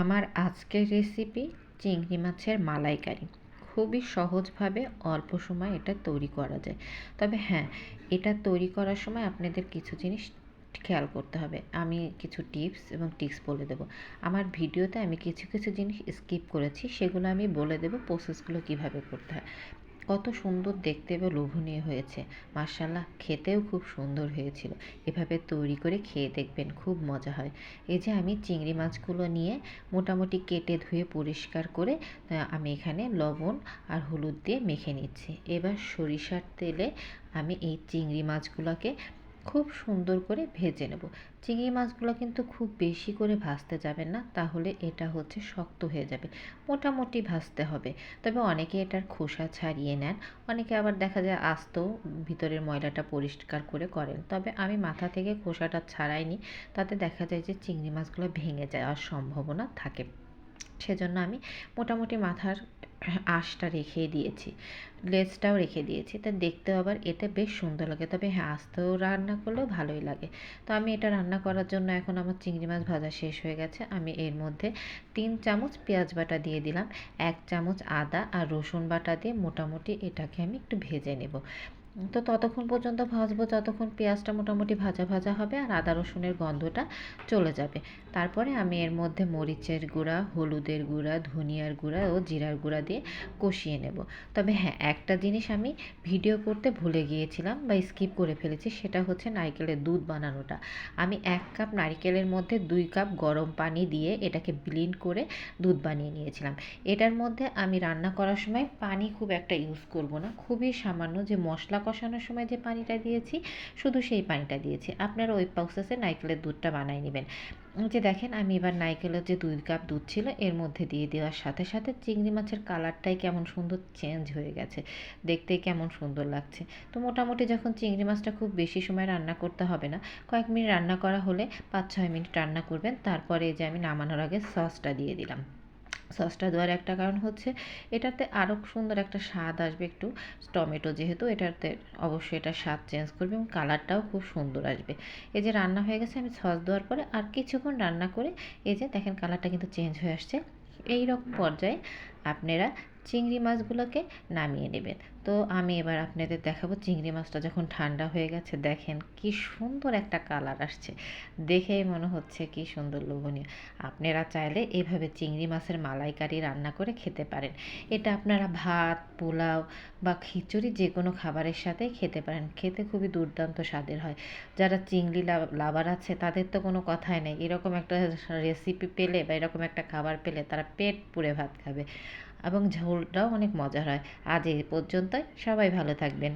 আমার আজকের রেসিপি চিংড়ি মাছের মালাইকারি। খুবই সহজভাবে অল্প সময় এটা তৈরি করা যায়। তবে হ্যাঁ এটা তৈরি করার সময় আপনাদের কিছু জিনিস খেয়াল করতে হবে। আমি কিছু টিপস এবং টিক্স বলে দেবো। আমার ভিডিওতে আমি কিছু কিছু জিনিস স্কিপ করেছি, সেগুলো আমি বলে দেবো প্রসেসগুলো কীভাবে করতে হয়। কত সুন্দর দেখতে এবং লোভনীয় হয়েছে। মার্শাল্লাহ খেতেও খুব সুন্দর হয়েছিল। এভাবে তৈরি করে খেয়ে দেখবেন, খুব মজা হয়। এই যে আমি চিংড়ি মাছগুলো নিয়ে মোটামুটি কেটে ধুয়ে পরিষ্কার করে আমি এখানে লবণ আর হলুদ দিয়ে মেখে নিচ্ছি। এবার সরিষার তেলে আমি এই চিংড়ি মাছগুলোকে খুব সুন্দর করে ভেজে নেব। চিংড়ি মাছগুলো কিন্তু খুব বেশি করে ভাজতে যাবেন না, তাহলে এটা হচ্ছে শক্ত হয়ে যাবে, মোটামুটি ভাজতে হবে। তবে অনেকে এটার খোসা ছাড়িয়ে নেন, অনেকে আবার দেখা যায় আস্ত ভিতরের ময়লাটা পরিষ্কার করে করেন। তবে আমি মাথা থেকে খোসাটা ছাড়াইনি, তাতে দেখা যায় যে চিংড়ি মাছগুলো ভেঙে যাওয়ার সম্ভাবনা থাকে। সেজন্য আমি মোটামুটি মাথার আঁশটা রেখে দিয়েছি, লেজটাও রেখে দিয়েছি। তা দেখতে আবার এতে বেশ সুন্দর লাগে। তবে হ্যাঁ আস্তেও রান্না করলেও ভালোই লাগে। তো আমি এটা রান্না করার জন্য এখন আমার চিংড়ি মাছ ভাজা শেষ হয়ে গেছে। আমি এর মধ্যে তিন চামচ পেঁয়াজ বাটা দিয়ে দিলাম, এক চামচ আদা আর রসুন বাটা দিয়ে মোটামুটি এটাকে আমি একটু ভেজে নেব। তো ততক্ষণ পর্যন্ত ভাজবো, যতক্ষণ পেঁয়াজটা মোটামুটি ভাজা ভাজা হবে আর আদা রসুনের গন্ধটা চলে যাবে। তারপরে আমি এর মধ্যে মরিচের গুঁড়া, হলুদের গুঁড়া, ধনিয়ার গুঁড়া ও জিরার গুঁড়া দিয়ে কষিয়ে নেব। তবে হ্যাঁ একটা জিনিস আমি ভিডিও করতে ভুলে গিয়েছিলাম বা স্কিপ করে ফেলেছি, সেটা হচ্ছে নারকেলের দুধ বানানোটা। আমি এক কাপ নারকেলের মধ্যে দুই কাপ গরম পানি দিয়ে এটাকে ব্লিন্ড করে দুধ বানিয়ে নিয়েছিলাম। এটার মধ্যে আমি রান্না করার সময় পানি খুব একটা ইউজ করব না। খুবই সামান্য যে মশলা কষানোর সময় যে পানিটা দিয়েছি, শুধু সেই পানিটা দিয়েছি। আপনারা ওই প্রসেসে নারকেলের দুধটা বানিয়ে নেবেন। যে দেখেন, আমি এবার নাইকেলের যে দুই কাপ দুধ ছিল, এর মধ্যে দিয়ে দেওয়ার সাথে সাথে চিংড়ি মাছের কালারটাই কেমন সুন্দর চেঞ্জ হয়ে গেছে। দেখতে কেমন সুন্দর লাগছে। তো মোটামুটি যখন চিংড়ি মাছটা খুব বেশি সময় রান্না করতে হবে না, কয়েক মিনিট রান্না করা হলে পাঁচ ছয় মিনিট রান্না করবেন। তারপরে যে আমি নামানোর আগে সসটা দিয়ে দিলাম। সসটা দেওয়ার একটা কারণ হচ্ছে, এটাতে আরও সুন্দর একটা স্বাদ আসবে একটু। টমেটো যেহেতু এটাতে অবশ্যই এটা স্বাদ চেঞ্জ করবে এবং কালারটাও খুব সুন্দর আসবে। এই যে রান্না হয়ে গেছে, আমি সস দেওয়ার পরে আর কিছুক্ষণ রান্না করে, এই যে দেখেন কালারটা কিন্তু চেঞ্জ হয়ে আসছে। এই রকম পর্যায়ে আপনারা চিংড়ি মাছগুলোকে নামিয়ে নেবেন। তো আমি এবার আপনাদের দেখাবো চিংড়ি মাছটা যখন ঠান্ডা হয়ে গেছে, দেখেন কি সুন্দর একটা কালার আসছে। দেখেই মনে হচ্ছে কি সুন্দর লোভনীয়। আপনারা চাইলে এভাবে চিংড়ি মাছের মালাইকারি রান্না করে খেতে পারেন। এটা আপনারা ভাত, পোলাও বা খিচুড়ি যে কোনো খাবারের সাথে খেতে পারেন। খেতে খুবই দুর্দান্ত স্বাদের হয়। যারা চিংড়ি লাভার আছে, তাদের তো কোনো কথাই নেই। এরকম একটা রেসিপি পেলে বা এরকম একটা খাবার পেলে তারা পেট পুড়ে ভাত খাবে। এবং ঝোলটাও অনেক মজার হয়। আজ এই পর্যন্তই। সবাই ভালো থাকবেন।